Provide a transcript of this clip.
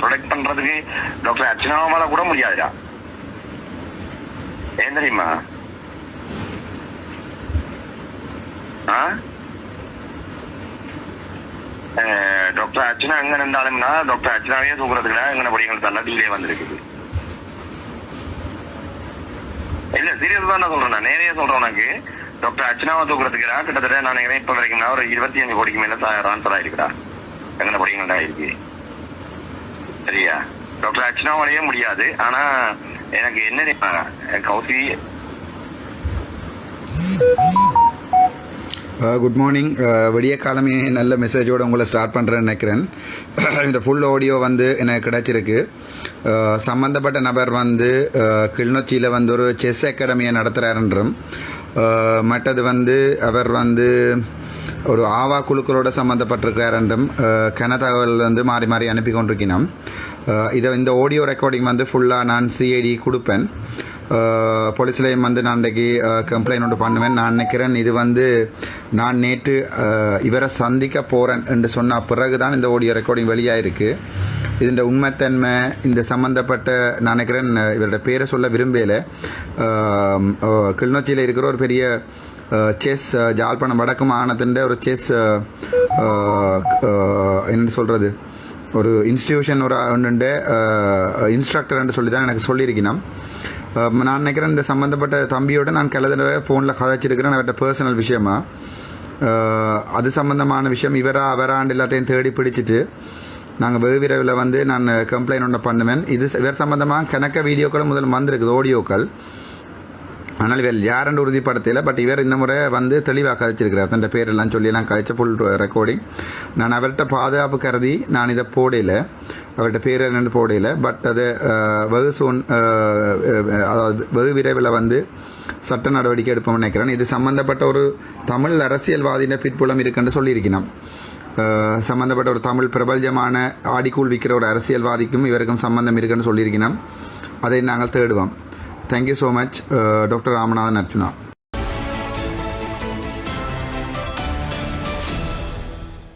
Protect பண்றதுக்கு doctor அர்ச்சனாவால கூட முடியாதுடா. ஏன் தெரியுமா? ஆ? டாக்டர் அர்ச்சனா எங்க நின்றாலும்னா டாக்டர் அர்ச்சனாவே தூக்குறதுக்கு எங்க படிகள் டிலே வந்திருக்குது. இல்ல சீரியஸ் தான் நான் சொல்றேன் நான் நேரையே சொல்றேன் உனக்கு. டாக்டர் அர்ச்சனாவை தூக்குறதுக்கு கிட்டத்தட்ட நான் நினைக்கிறேன் இப்ப வரைக்கும் ஒரு இருபத்தி அஞ்சு கோடிக்கு மேல ட்ரான்ஸ்பர் ஆயிருக்குடா எங்க படிகள் தான் இருக்கு. சரியா டாக்டர் அர்ச்சனாவாலேயே முடியாது. ஆனா எனக்கு என்ன தெரியுமா, கௌசி குட் மார்னிங் விடிய காலமே நல்ல மெசேஜோடு உங்களை ஸ்டார்ட் பண்ணுறேன்னு நினைக்கிறேன். இந்த ஃபுல் ஆடியோ வந்து எனக்கு கிடச்சிருக்கு. Uh, சம்மந்தப்பட்ட நபர் வந்து uh, கிளிநொச்சியில் வந்து ஒரு செஸ் அகாடமியை நடத்துகிறாருன்றும் uh, மற்றது வந்து அவர் வந்து ஒரு ஆவா குழுக்களோட சம்மந்தப்பட்டிருக்கார் என்றும் கன தகவல் வந்து மாறி மாறி அனுப்பி கொண்டிருக்கிறோம் இதை இந்த ஆடியோ ரெக்கார்டிங் வந்து ஃபுல்லாக நான் சிஐடி கொடுப்பேன். போலீஸ்லேயும் வந்து நான் இன்றைக்கி கம்ப்ளைண்ட் ஒன்று பண்ணுவேன். நான் நினைக்கிறேன் இது வந்து நான் நேற்று இவரை சந்திக்க போகிறேன் என்று சொன்ன பிறகு தான் இந்த ஆடியோ ரெக்கார்டிங் வெளியாயிருக்கு. இதன் உண்மைத்தன்மை இந்த சம்மந்தப்பட்ட நான் நினைக்கிறேன் இவரோட பேரை சொல்ல விரும்பலை கிளிநொச்சியில் இருக்கிற ஒரு பெரிய செஸ் ஜாழ்ப்பாணம் வடக்கு மாகாணத்தின் ஒரு செஸ் என்ன சொல்கிறது ஒரு இன்ஸ்டிடியூஷன் ஒரு ஒன்றுண்டு இன்ஸ்ட்ரக்டர்ன்னு சொல்லி தான் எனக்கு சொல்லியிருக்கணும் நான் நினைக்கிறேன் இந்த சம்மந்தப்பட்ட தம்பியோட நான் கல ஃபோனில் கதைச்சிருக்கிறேன் அவர்கிட்ட பர்சனல் விஷயமா அது சம்மந்தமான விஷயம் இவரா அவராண்டு எல்லாத்தையும் தேடி பிடிச்சிட்டு நாங்கள் வெகு விரைவில் வந்து நான் கம்ப்ளைண்ட் ஒன்று பண்ணுவேன் இது இவர் சம்மந்தமாக கணக்க வீடியோக்களும் முதல் வந்திருக்குது ஆடியோக்கள் ஆனால் இவர் யாருன்னு உறுதிப்படுத்தல பட் இவர் இந்த முறை வந்து தெளிவாக கதைச்சிருக்கிறார். தன் பேரெல்லாம் சொல்லியெல்லாம் கதைச்ச ஃபுல் ரெக்கார்டிங் நான் அவர்கிட்ட பாதுகாப்பு கருதி நான் இதை போடையில் அவர்கிட்ட பேர் என்னென்னு போடையில் பட் அது வெகு சூன் அதாவது வெகு விரைவில் வந்து சட்ட நடவடிக்கை எடுப்போம்னு நினைக்கிறேன். இது சம்பந்தப்பட்ட ஒரு தமிழ் அரசியல்வாதியின் பிற்புலம் இருக்குன்னு சொல்லியிருக்கணும். சம்மந்தப்பட்ட சம்பந்தப்பட்ட ஒரு தமிழ் பிரபல்யமான ஆடிக்கூழ் விற்கிற ஒரு அரசியல்வாதிக்கும் இவருக்கும் சம்பந்தம் இருக்குன்னு சொல்லியிருக்கணும். அதை நாங்கள் தேடுவோம். Thank you so much doctor Ramanathan Arjuna